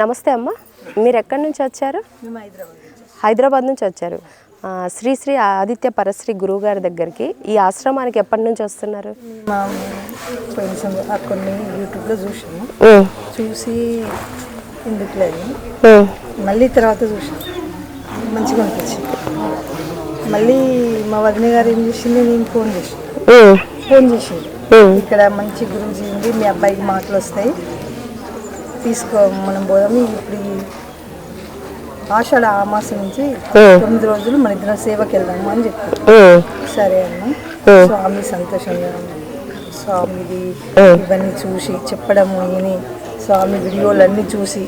నమస్తే అమ్మ. మీరు ఎక్కడి నుంచి వచ్చారు? హైదరాబాద్ నుంచి హైదరాబాద్ నుంచి వచ్చారు. శ్రీ శ్రీ ఆదిత్య పరశ్రీ గురువు గారి దగ్గరికి ఈ ఆశ్రమానికి ఎప్పటి నుంచి వస్తున్నారు? కొన్ని యూట్యూబ్లో చూసాము. చూసి ఎందుకు లేదు మళ్ళీ తర్వాత చూసాను మంచిగా అనిపించింది. మళ్ళీ మా వదిన గారు ఏం చేసింది? నేను ఫోన్ చేసి ఫోన్ చేసింది. ఇక్కడ మంచి గురువుజీ ఉంది. మీ అబ్బాయికి మాటలు వస్తాయి. తీసుకో మనం పోదాము. ఇప్పుడు ఈ ఆషాఢ ఆ మాసం నుంచి తొమ్మిది రోజులు మన ఇద్దరం సేవకి వెళ్దాము అని చెప్పారు. సరే అన్న. స్వామి సంతోషంగా. స్వామిది ఇవన్నీ చూసి చెప్పడము విని స్వామి వీడియోలు అన్ని చూసి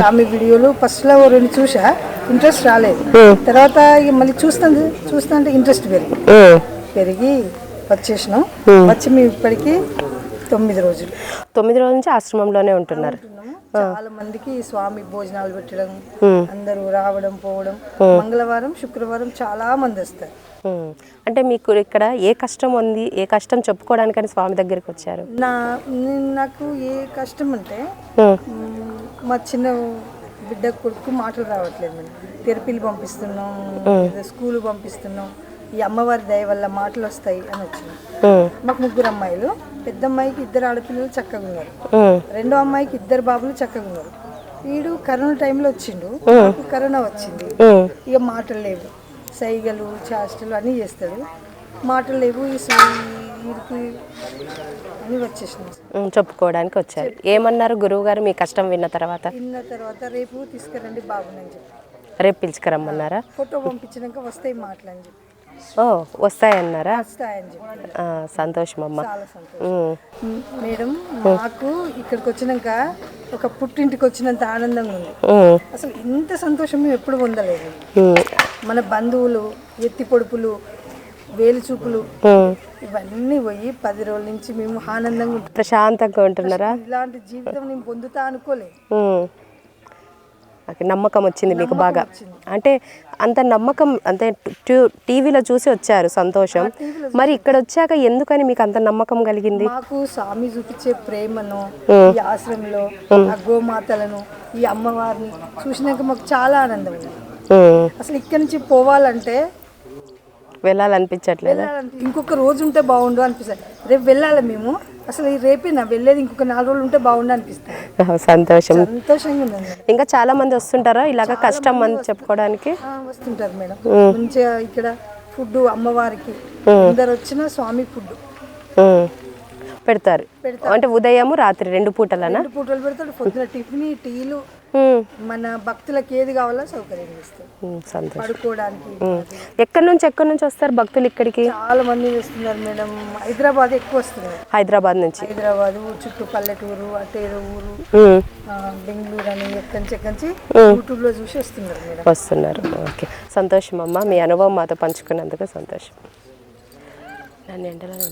స్వామి వీడియోలు ఫస్ట్లో రెండు చూసా ఇంట్రెస్ట్ రాలేదు. తర్వాత ఇక మళ్ళీ చూస్తాను చూస్తా అంటే ఇంట్రెస్ట్ పెరిగి పెరిగి వచ్చేసినాం వచ్చి మేము ఇప్పటికి తొమ్మిది రోజులు. తొమ్మిది రోజుల నుంచి ఆశ్రమంలోనే ఉంటున్నారు. చాలా మందికి స్వామి భోజనాలు పెట్టడం అందరూ రావడం పోవడం మంగళవారం శుక్రవారం చాలా మంది వస్తారు. అంటే మీకు ఇక్కడ ఏ కష్టం ఉంది ఏ కష్టం చెప్పుకోవడానికని స్వామి దగ్గరికి వచ్చారు? నా నాకు ఏ కష్టం అంటే. మ్, చిన్న బిడ్డ కొడుకు మాటలు రావట్లేదు మేము తెరపీలు పంపిస్తున్నాం స్కూల్ పంపిస్తున్నాం. ఈ అమ్మవారి దయ వల్ల మాటలు వస్తాయి అని వచ్చినాం ఉమ్. మాకు ముగ్గురు అమ్మాయిలు. పెద్ద అమ్మాయికి ఇద్దరు ఆడపిల్లలు చక్కగా ఉన్నారు. రెండో అమ్మాయికి ఇద్దరు బాబులు చక్కగా ఉన్నారు. వీడు కరోనా టైంలో వచ్చిండు. కరోనా వచ్చింది. ఇక మాటలు లేవు. సైగలు చేష్టలు అన్నీ చేస్తాడు. మాటలు లేవు. ఈ వీడికి అని వచ్చేసినాం చెప్పుకోవడానికి వచ్చారు. ఏమన్నారు గురువు గారు? మీ కష్టం విన్న తర్వాత? తిన్న తర్వాత రేపు తీసుకురండి బాబునని చెప్పి. రేపు పిలుచుకురమ్మన్నారా? ఫోటో పంపించినాక వస్తాయి మాటలు అని చెప్పి. ఓ వస్తాయన్నారా సంతోషం అమ్మ. మేడం మాకు ఇక్కడికి వచ్చినాక ఒక పుట్టింటికి వచ్చినంత ఆనందంగా ఉంది. అసలు ఇంత సంతోషం మేము ఎప్పుడు పొందలేదు. మన బంధువులు ఎత్తి పొడుపులు వేలు చూపులు. ఇవన్నీ పోయి పది రోజుల నుంచి మేము ఆనందంగా ప్రశాంతంగా ఉంటున్నారా ఇలాంటి జీవితం నేను పొందుతా అనుకోలేదు. నాకు నమ్మకం వచ్చింది మీకు బాగా. అంటే అంత నమ్మకం అంటే టీవీలో చూసి వచ్చారు సంతోషం. మరి ఇక్కడ వచ్చాక ఎందుకని మీకు అంత నమ్మకం కలిగింది? మాకు స్వామి చూపించే ప్రేమను ఈ ఆశ్రమంలో ఆ. గోమాతలను ఈ అమ్మవారిని చూసినాక మాకు చాలా ఆనందం. అసలు ఇక్కడి నుంచి పోవాలంటే వెళ్ళాలనిపించట్లేదు? ఇంకొక రోజు ఉంటే బాగుండు అనిపిస్తుంది. రేపు వెళ్ళాలి మేము? అసలు ఈ రేపే నా వెళ్ళేది ఇంకొక నాలుగు రోజులు ఉంటే బాగుండు అనిపిస్తుంది సంతోషం. సంతోషంగా ఉందండి. ఇంకా చాలా మంది వస్తుంటారా ఇలాగ కష్టం అని చెప్పుకోవడానికి? వస్తుంటారు మేడం. మంచిగా ఇక్కడ ఫుడ్ అమ్మవారికి అందరు వచ్చిన స్వామి ఫుడ్. పెడతారు. అంటే ఉదయము రాత్రి రెండు పూటలనా? రెండు పూటలు పెడతాడు పొద్దున టిఫిన్ టీలు. మన భక్తులకు ఏది కావాలో సౌకర్యం పడుకోవడానికి. ఎక్కడి నుంచి ఎక్కడి నుంచి వస్తారు భక్తులు ఇక్కడికి? చాలా మంది వస్తున్నారు మేడం. హైదరాబాద్ ఎక్కువ వస్తున్నారు. హైదరాబాద్ నుంచి. హైదరాబాద్ చుట్టూ పల్లెటూరు అటేరు ఊరు బెంగళూరు అని ఎక్కడి నుంచి ఎక్కడి నుంచి యూట్యూబ్లో చూసి వస్తున్నారు మేడం. వస్తున్నారు. ఓకే. సంతోషం అమ్మ. మీ అనుభవం మాతో పంచుకున్నందుకు సంతోషం. నన్ను ఎండలో